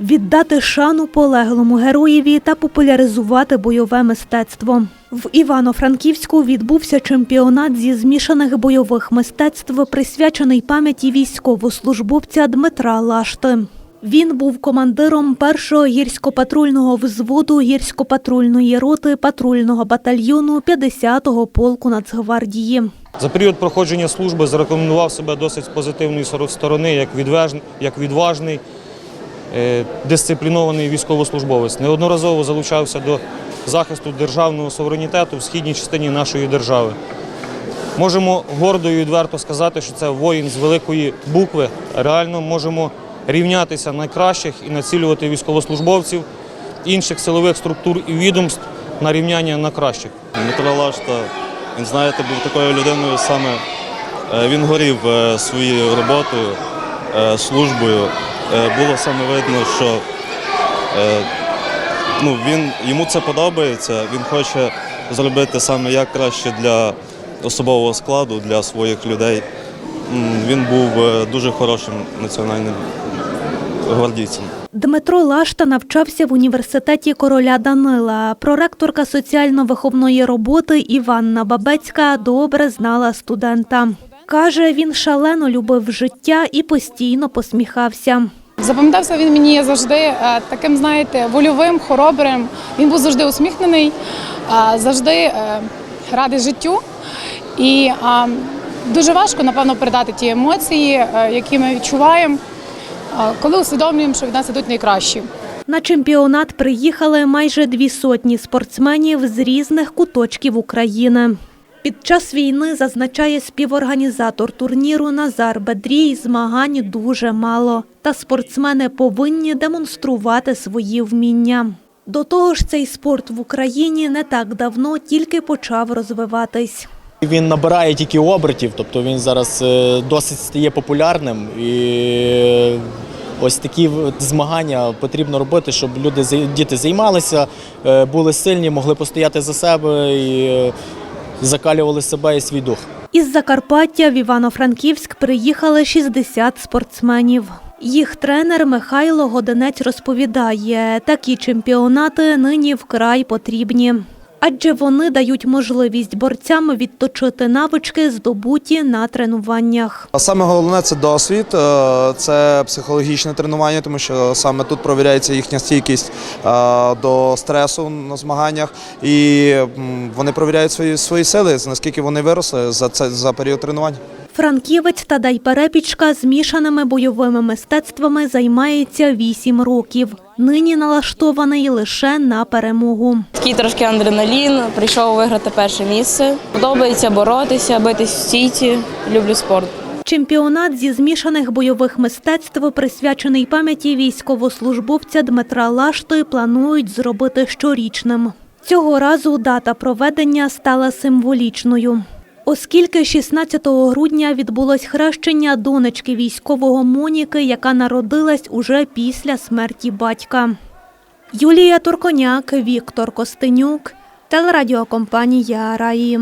віддати шану полеглому героєві та популяризувати бойове мистецтво. В Івано-Франківську відбувся чемпіонат зі змішаних бойових мистецтв, присвячений пам'яті військовослужбовця Дмитра Лашти. Він був командиром першого гірсько-патрульного взводу гірсько-патрульної роти патрульного батальйону 50-го полку Нацгвардії. За період проходження служби зарекомендував себе досить з позитивної сторони, як, відвеж- як відважний, дисциплінований військовослужбовець. Неодноразово залучався до захисту державного суверенітету в східній частині нашої держави. Можемо гордо і відверто сказати, що це воїн з великої букви. Реально можемо рівнятися найкращих і націлювати військовослужбовців інших силових структур і відомств на рівняння на кращих. Дмитро Лашта, він, знаєте, був такою людиною саме. е, Він горів е, своєю роботою, е, службою. Е, Було саме видно, що е, ну, він, йому це подобається, він хоче зробити саме як краще для особового складу, для своїх людей. Він був е, дуже хорошим національним гвардійцем. Дмитро Лашта навчався в університеті короля Данила. Проректорка соціально-виховної роботи Іванна Бабецька добре знала студента. Каже, він шалено любив життя і постійно посміхався. Запам'ятався він мені завжди е, таким, знаєте, вольовим, хоробрим. Він був завжди усміхнений, е, завжди е, радий життю. І дуже важко, напевно, передати ті емоції, які ми відчуваємо, коли усвідомлюємо, що від нас ідуть найкращі. На чемпіонат приїхали майже дві сотні спортсменів з різних куточків України. Під час війни, зазначає співорганізатор турніру Назар Бедрій, змагань дуже мало. Та спортсмени повинні демонструвати свої вміння. До того ж, цей спорт в Україні не так давно тільки почав розвиватись. Він набирає тільки обертів, тобто він зараз е, досить стає популярним. І е, ось такі змагання потрібно робити, щоб люди діти займалися, е, були сильні, могли постояти за себе і закалювали себе і свій дух. Із Закарпаття в Івано-Франківськ приїхали 60 спортсменів. Їх тренер Михайло Годенець розповідає, такі чемпіонати нині вкрай потрібні. Адже вони дають можливість борцям відточити навички, здобуті на тренуваннях. Саме головне це досвід, е, це психологічне тренування, тому що саме тут провіряється їхня стійкість е, до стресу на змаганнях, і вони провіряють свої свої сили, наскільки вони виросли за це за період тренувань. Франківець Тадай Перепічка змішаними бойовими мистецтвами займається 8 років. Нині налаштований лише на перемогу. Такий трошки адреналін, прийшов виграти перше місце. Подобається боротися, битись в стійці. Люблю спорт. Чемпіонат зі змішаних бойових мистецтв, присвячений пам'яті військовослужбовця Дмитра Лашти, планують зробити щорічним. Цього разу дата проведення стала символічною. Оскільки 16 грудня відбулось хрещення донечки військового Моніки, яка народилась уже після смерті батька. Юлія Турконяк, Віктор Костенюк, телерадіокомпанія Раї.